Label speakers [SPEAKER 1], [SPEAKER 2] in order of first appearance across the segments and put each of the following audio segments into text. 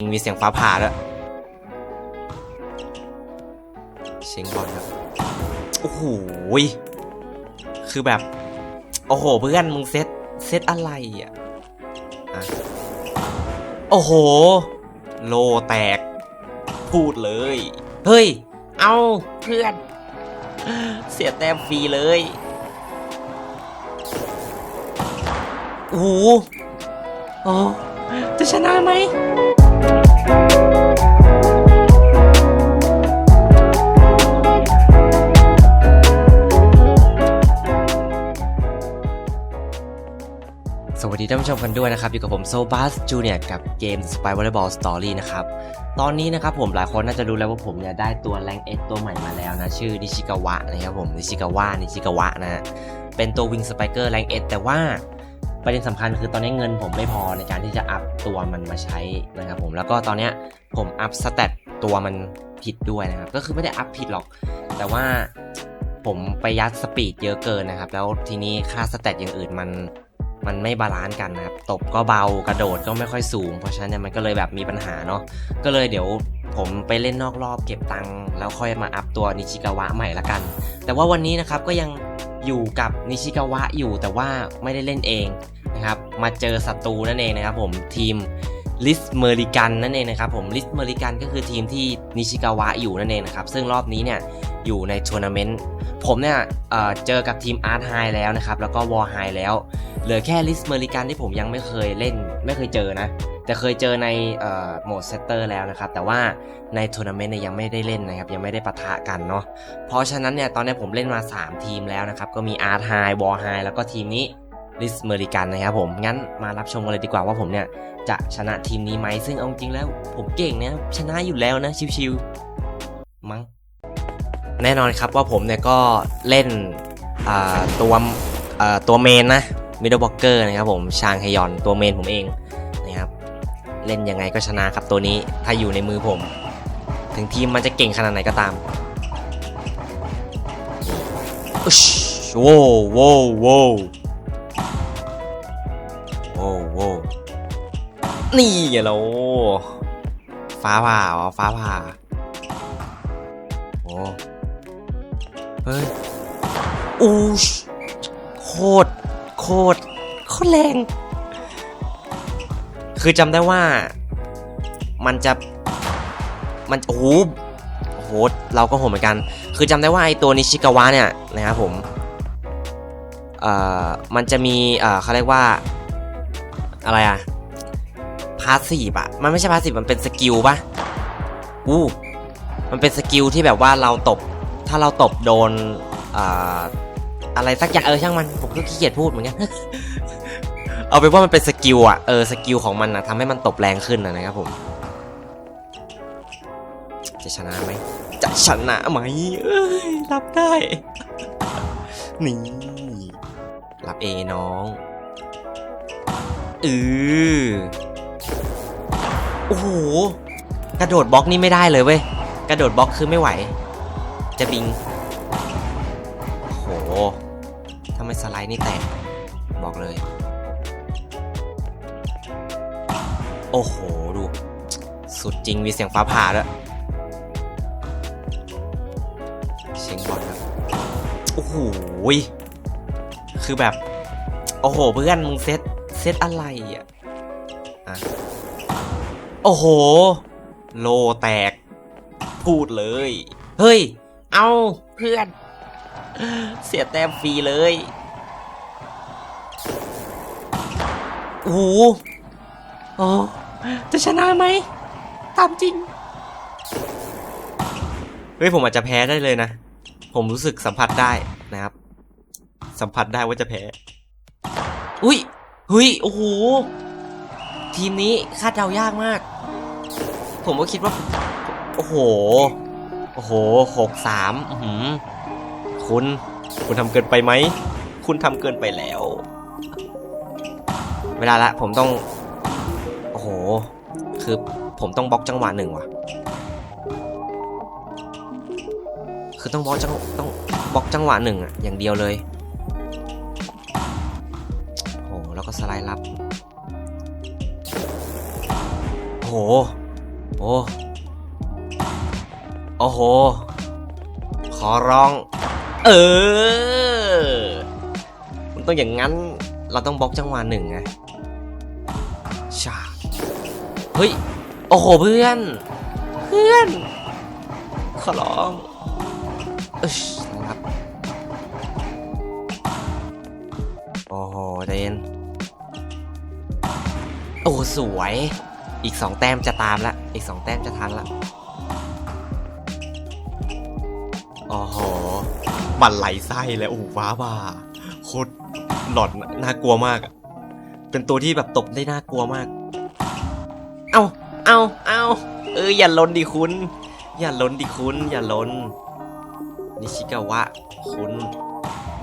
[SPEAKER 1] มีเสียงฟ้าผ่าด้วเสียงบอลครับโอ้โหคือแบบ โอ้โห เพื่อนมึงเซตเซตอะไรอะอะโอ้โห โลแตก พูดเลย เฮ้ย เอาเพื่อน เสียแต้มฟรีเลยโอ้โหโอ้จะชนะไหม สวัสดีท่านผู้ชมกันด้วยนะครับ อยู่กับผมโซบัสจูเนียกับเกม Spy Volleyball Story นะครับ ตอนนี้นะครับผมหลายคนน่าจะรู้แล้วว่าผมเนี่ยได้ตัวแรงเอ็ตัวใหม่มาแล้วนะ ชื่อนิชิกาวะนะครับผมนิชิกาวะนิชิกาวะนะเป็นตัววิงสไปเกอร์แรงเอ็แต่ว่า ประเด็นสำคัญคือตอนนี้เงินผมไม่พอในการที่จะอัพตัวมันมาใช้นะครับผมแล้วก็ตอนนี้ผมอัพสเตตตัวมันผิดด้วยนะครับก็คือไม่ได้อัพผิดหรอก แต่ว่าผมไปยัดสปีดเยอะเกินนะครับ แล้วทีนี้ค่าสเตตอย่างอื่นมันมันไม่บาลานซ์กันนะครับ ตบก็เบากระโดดก็ไม่ค่อยสูง เพราะฉะนั้นมันก็เลยแบบมีปัญหาเนาะก็เลยเดี๋ยวผมไปเล่นนอกรอบเก็บตังค์แล้วค่อยมาอัพตัวนิชิกาวะใหม่ละกัน แต่ว่าวันนี้นะครับก็ยังอยู่กับนิชิกาวะอยู่แต่ว่าไม่ได้เล่นเอง นะครับมาเจอศัตรูนั่นเองนะครับผมทีมลิสเมอริกันนั่นเองนะครับผมลิสเมอริกันก็คือทีมที่นิชิกาวะอยู่นั่นเองนะครับซึ่งรอบนี้เนี่ยอยู่ในทัวร์นาเมนต์ผมเนี่ยเเจอกับทีมอาร์ตไฮแล้วนะครับแล้วก็วอร์ไฮแล้วเหลือแค่ลิสเมอริกันที่ผมยังไม่เคยเล่นไม่เคยเจอนะแต่เคยเจอในโหมดเซตเตอร์แล้วนะครับแต่ว่าในทัวร์นาเมนต์เนี่ยยังไม่ได้เล่นนะครับยังไม่ได้ปะทะกันเนาะเพราะฉะนั้นเนี่ยตอนนี้ผมเล่นมา 3 ทีมแล้วนะครับก็มีอาร์ตไฮวอร์ไฮแล้วก็ทีมนี้ ลิสเมอริกันนะครับผม งั้นมารับชมกันเลยดีกว่าว่าผมเนี่ย จะชนะทีมนี้ไหมซึ่งเอาจริงแล้ว ผมเก่งนะชนะอยู่แล้วนะชิวๆมั้งแน่นอนครับว่าผมเนี่ยก็เล่นตัวตัวเมนนะมิดเดิลบล็อกเกอร์นะครับผมชางฮยอนตัวเมนผมเองนะครับเล่นยังไงก็ชนะครับตัวนี้ถ้าอยู่ในมือผม ถึงทีมมันจะเก่งขนาดไหนก็ตามอึชโว้วโว้วโว้ นี่ไงเราฟ้าผ่าอ๋อฟ้าผ่าโอ้เฮ้ยอูชโคตรโคตรโคตรแรง คือจำได้ว่า มันจะมันโอ้โหโอ้โหเราก็โหดเหมือนกัน คือจำได้ว่าไอตัวนิชิกาวะเนี่ยนะครับผมเอ่อมันจะมีเอ่อเขาเรียกว่าอะไรอะาสซีฟอะมันไม่ใช่พาสซีฟมันเป็นสกิลปะอู้มันเป็นสกิลที่แบบว่าเราตบ ถ้าเราตบโดนอ่าอะไรสักอย่างเออช่างมัน ผมก็ขี้เกียจพูดเหมือนกัน เอาเป็นว่ามันเป็นสกิลอะเออสกิลของมันนะทำให้มันตบแรงขึ้นนะครับผม จะชนะไหม จะชนะไหมเอ้ยรับได้ นี่รับเอน้องเออ โอ้โห กระโดดบล็อกนี่ไม่ได้เลยเว้ย กระโดดบล็อกคือไม่ไหว จะบิง โอ้โหถ้าไมสไลด์นี่แตก บอกเลย โอ้โห ดู สุดจริงมีเสียงฟ้าผ่าด้วยเสียงบอลครับ โอ้โห คือแบบ โอ้โห เพื่อนมึงเซตเซตอะไรอะอะ อ้โห โลแตก พูดเลย เฮ้ย เอาเพื่อน เสียแต้มฟรีเลยโอ้โหโอ้จะชนะไหม ตามจริง เฮ้ย ผมอาจจะแพ้ได้เลยนะ ผมรู้สึกสัมผัสได้นะครับ สัมผัสได้ว่าจะแพ้ อุ้ย เฮ้ย โอ้โห ทีมนี้คาดเดายากมาก ผมก็คิดว่า โอ้โห โอ้โหหกสามคุณ คุณทำเกินไปไหม คุณทำเกินไปแล้ว เวลาละ ผมต้อง โอ้โห คือผมต้องบล็อกจังหวะหนึ่งว่ะ คือต้องบล็อกจังต้องบล็อกจังหวะหนึ่งอะอย่างเดียวเลย โอ้โหโอ้โหโอ้โห ขอร้อง เออ มันต้องอย่างนั้น เราต้องบล็อกจังหวะหนึ่งไงชาเฮ้ย โอ้โหเพื่อน เพื่อน ขอร้องเอชนะครับโอ้โหใจเย็นโอ้สวย อีกสองแต้มจะตามละ อีกสองแต้มจะทันละโอ้โหบันไหลไส้เลยโอ้ว้าบ่าโคตรหลอนน่ากลัวมากเป็นตัวที่แบบตบได้น่ากลัวมาก เอาเอาเอาเอออย่าลนดิคุณ อย่าลนดิคุณ อย่าลนนิชิกาวะ คุณ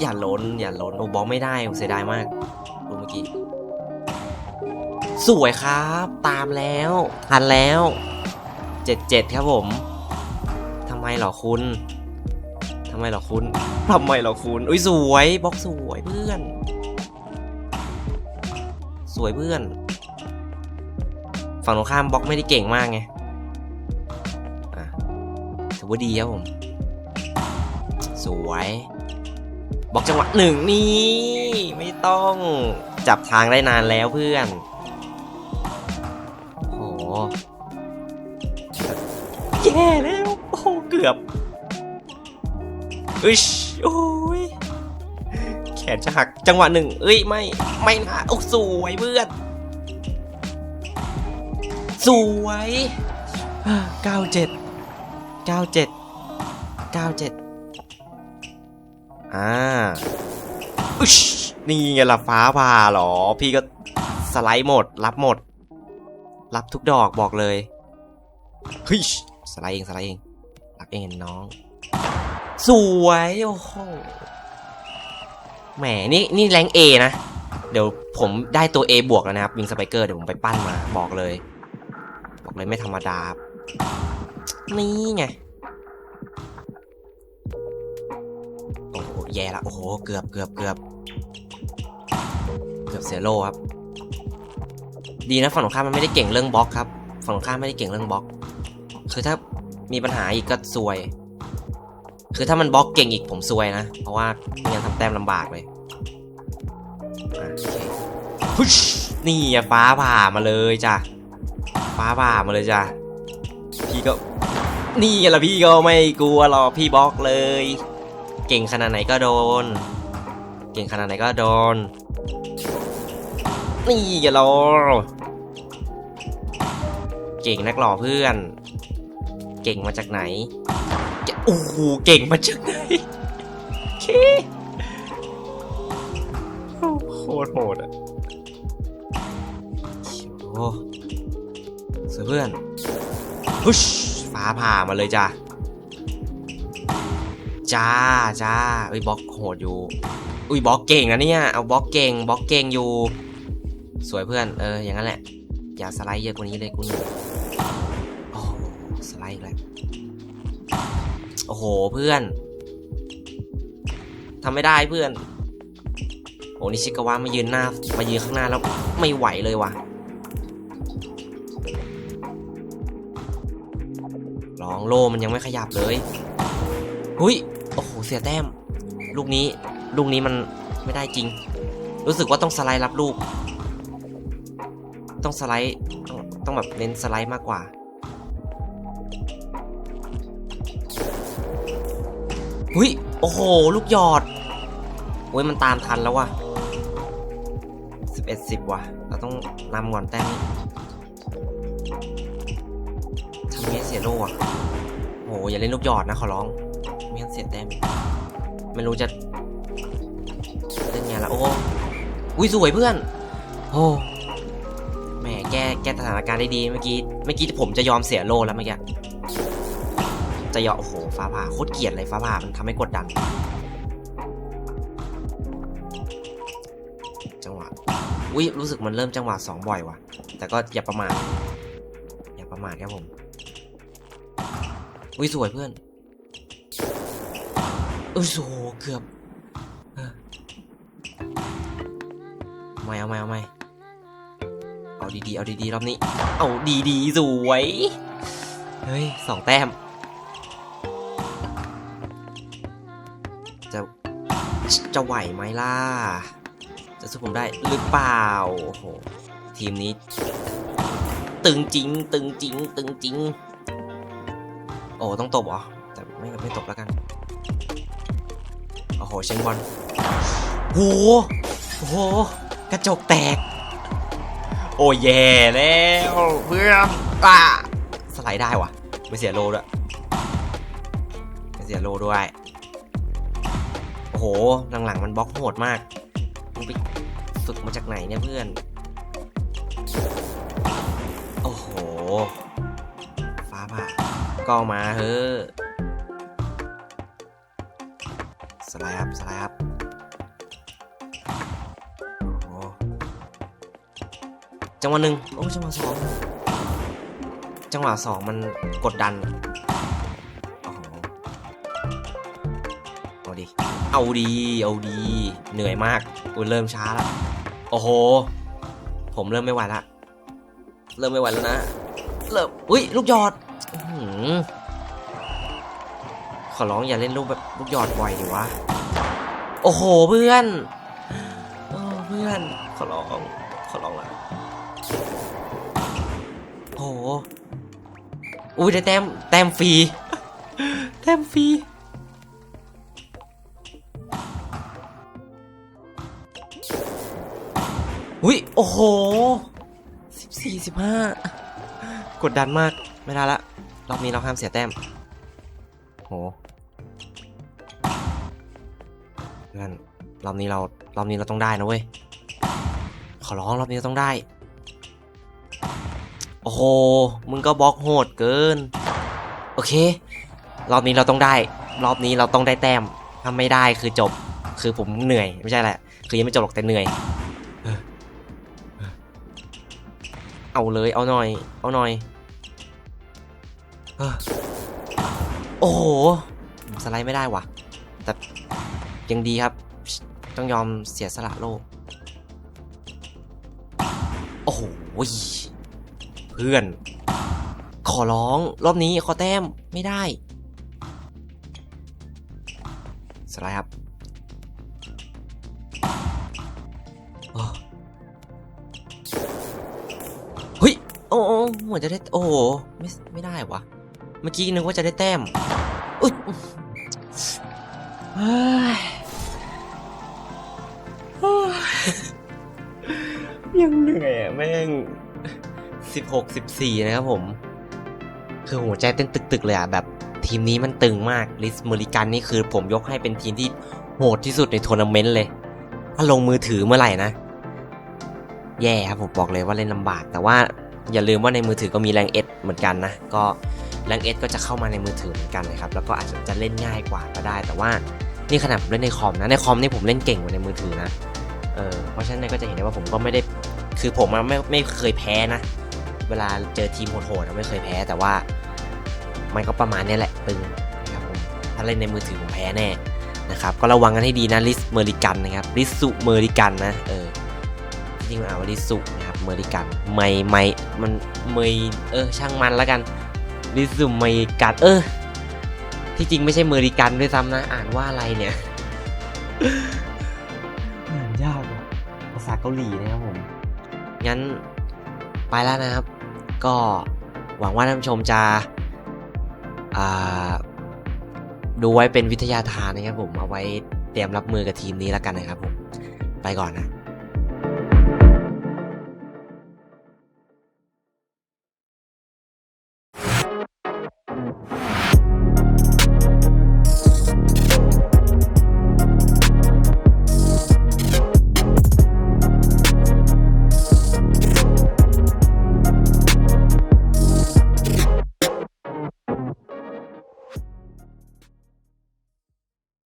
[SPEAKER 1] อย่าลนอย่าลนโอ้บอกไม่ได้เสียดายมาก สวยครับ ตามแล้วทันแล้วเจ็ดเจ็ดครับผมทำไมหรอคุณทำไมหรอคุณทำไมหรอคุณอุ้ยสวยบล็อกสวยเพื่อน สวยเพื่อน ฝั่งตรงข้ามบล็อกไม่ได้เก่งมากไงถือว่าดีครับผม สวยบล็อกจังหวะหนึ่งนี่ ไม่ต้องจับทางได้นานแล้วเพื่อน แย่แล้วโอ้เกือบอึชโอ้ยแขนจะหักจังหวะหนึ่งเอ้ยไม่ไม่นะโอ้สวยเพื่อนสวยเก้าเจ็ดเก้าเจ็ดเก้าเจ็ดอ่าอึชนี่ไงล่ะฟ้าผ่าหรอ พี่ก็สไลด์หมด รับหมด รับทุกดอกบอกเลยเฮ้ยสไลด์เองสไลด์เองรับเองน้อง สวยโอ้โหแหมนี่นี่แรงเอนะ เดี๋ยวผมได้ตัว A บวกแล้วนะครับวิงสไปเกอร์เดี๋ยวผมไปปั้นมาบอกเลย บอกเลยไม่ธรรมดาครับนี่ไง โอ้โหแย่ละโอ้โหเกือบเกือบเกือบเกือบเสียโลครับ ดีนะฝั่งตรงข้ามมันไม่ได้เก่งเรื่องบล็อกครับฝั่งตรงข้ามไม่ได้เก่งเรื่องบล็อก คือถ้ามีปัญหาอีกก็ซวย คือถ้ามันบล็อกเก่งอีกผมซวยนะ เพราะว่าไม่งั้นทำแต้มลำบากเลยพุชนี่ฟ้าผ่ามาเลยจ้ะฟ้าผ่ามาเลยจ้ะพี่ก็นี่ไงล่ะพี่ก็ไม่กลัวหรอกพี่บล็อกเลย เก่งขนาดไหนก็โดน เก่งขนาดไหนก็โดน นี่เราเก่งนักหล่อเพื่อน เก่งมาจากไหนโอ้โหเก่งมาจากไหนเคโคตรโหดอะโอ้สวยเพื่อนพุชฟ้าผ่ามาเลยจ้าจ้าจ้าเอ้ยบล็อกโหดอยู่ อุ้ยบล็อกเก่งนะเนี่ย เอาบล็อกเก่งบล็อกเก่งอยู่ สวยเพื่อน เออ อย่างนั้นแหละ อย่าสไลด์เยอะกว่านี้เลยกูนึ่งโอ้สไลด์อีกแล้ว โอ้โห เพื่อนทำไม่ได้เพื่อน โอ้นิชิกาวะมายืนหน้า มายืนข้างหน้าแล้วไม่ไหวเลยว่ะ ลองโลมันยังไม่ขยับเลยหุยโอ้โห เสียแต้ม ลูกนี้ ลูกนี้มันไม่ได้จริง รู้สึกว่าต้องสไลด์รับลูก ต้องสไลด์ต้องต้องแบบเน้นสไลด์มากกว่า หุยโอ้โห ลูกหยอดโอ้ยมันตามทันแล้วว่ะสิบเอ็ดสิบว่ะ เราต้องนำก่อนแต้มทำเงี้ยเสียโลอะโอ้โหอย่าเล่นลูกหยอดนะขอร้องไม่งั้นเสียแต้มไม่รู้จะเล่นไงละโอ้อุ้ยสวยเพื่อนโอ้ แก้สถานการณ์ได้ดีเมื่อกี้เมื่อกี้ผมจะยอมเสียโลแล้วเมื่อกี้จะยอมโอ้โหฟ้าผ่าโคตรเกลียดเลยฟ้าผ่ามันทำให้กดดัน จังหวะอุ้ยรู้สึกมันเริ่มจังหวะสองบ่อยว่ะ แต่ก็อย่าประมาทอย่าประมาทครับผมอุ้ยสวยเพื่อนอุ้ยโหเกือบไม่เอาไม่เอาไม่ ดีๆ เอาดีๆ รอบนี้ เอาดีๆ สวย เฮ้ยสองแต้ม จะ จะไหวไหมล่ะ จะสู้ผมได้หรือเปล่า โอ้โห ทีมนี้ ตึงจริง ตึงจริง ตึงจริง โอ้ ต้องตบเหรอ แต่ไม่ไม่ตบแล้วกัน โอ้โห เชงบอลโหโอ้โห กระจกแตก โอ้ยแย่แล้วเพื่อนอะสไลด์ได้วะไม่เสียโลด้วยไม่เสียโลด้วย โอ้โหหลังๆมันบล็อกโหดมากมึงไปฝึกมาจากไหนเนี่ยเพื่อน โอ้โห ฟ้าผ่าก็มาเฮ้อสไลด์ครับสไลด์ครับ จังหวะหนึ่งโอ้จังหวะสองจังหวะสองมันกดดันโอ้โหเอาดีเอาดี เอาดี เหนื่อยมากอุ้ยเริ่มช้าแล้ว โอ้โห ผมเริ่มไม่ไหวละ เริ่มไม่ไหวแล้วนะ เริ่ม อุ้ยลูกหยอดอขอร้องอย่าเล่นลูกแบบลูกหยอดบ่อยดิวะ โอ้โหเพื่อน โอ้เพื่อน ขอร้อง ขอร้องละ โอ้โหอุ้ยได้แต้มแต้มฟรีแต้มฟรีอุ้ยโอ้โหสิบสี่สิบห้ากดดันมากไม่ได้ละรอบนี้เราห้ามเสียแต้มโหเพื่อนรอบนี้เรารอบนี้เราต้องได้นะเว้ยขอร้องรอบนี้เราต้องได้ โอ้โห มึงก็บล็อกโหดเกิน โอเค รอบนี้เราต้องได้ รอบนี้เราต้องได้แต้ม ถ้าไม่ได้คือจบ คือผมเหนื่อย ไม่ใช่แหละ คือยังไม่จบหรอกแต่เหนื่อย เอาเลย เอาหน่อย เอาหน่อย โอ้โห สไลด์ไม่ได้ว่ะ แต่ยังดีครับ ต้องยอมเสียสละโลก โอ้โห พื่อน ขอร้องรอบนี้ขอแต้มไม่ได้ สไลด์ครับเฮ้ย โอ้โอ้เหมือนจะได้ โอ้โหไม่ไม่ได้วะ เมื่อกี้นึกว่าจะได้แต้มอุ้ยยังเหนื่อยอะแม่ง สิบหกสิบสี่นะครับผม คือหัวใจเต้นตึกๆเลยอะ แบบทีมนี้มันตึงมากลิสเมริกันนี่คือผมยกให้เป็นทีมที่โหดที่สุดในทัวร์นาเมนต์เลย ถ้าลงมือถือเมื่อไหร่นะ แย่ครับผมบอกเลยว่าเล่นลำบาก แต่ว่าอย่าลืมว่าในมือถือก็มีแรงเอสเหมือนกันนะ ก็แรงเอสก็จะเข้ามาในมือถือเหมือนกันนะครับ แล้วก็อาจจะจะเล่นง่ายกว่าก็ได้ แต่ว่านี่ขนาดผมเล่นในคอมนะ ในคอมนี่ผมเล่นเก่งกว่าในมือถือนะ เออ เพราะฉะนั้นก็จะเห็นได้ว่าผมก็ไม่ได้ คือผมอะไม่ไม่เคยแพ้นะ เวลาเจอทีมโหดๆอะไม่เคยแพ้ แต่ว่ามันก็ประมาณนี้แหละตึงนะครับผมถ้าเล่นในมือถือผมแพ้แน่นะครับก็ระวังกันให้ดีนะลิสเมอริกันนะครับลิสุเมอริกันนะเออจริงๆมันอ่านว่าลิสุนะครับเมอริกันไม่ไม่มันเมยเออช่างมันแล้วกันลิสุเมริกันเออที่จริงไม่ใช่เมอริกันด้วยซ้ำนะอ่านว่าอะไรเนี่ยอ่านยากว่ะภาษาเกาหลีนะครับผมงั้นไปแล้วนะครับ ก็หวังว่าท่านผู้ชมจะดูไว้เป็นวิทยาทานนะครับผมเอาไว้เตรียมรับมือกับทีมนี้แล้วกันนะครับผม ไปก่อนนะ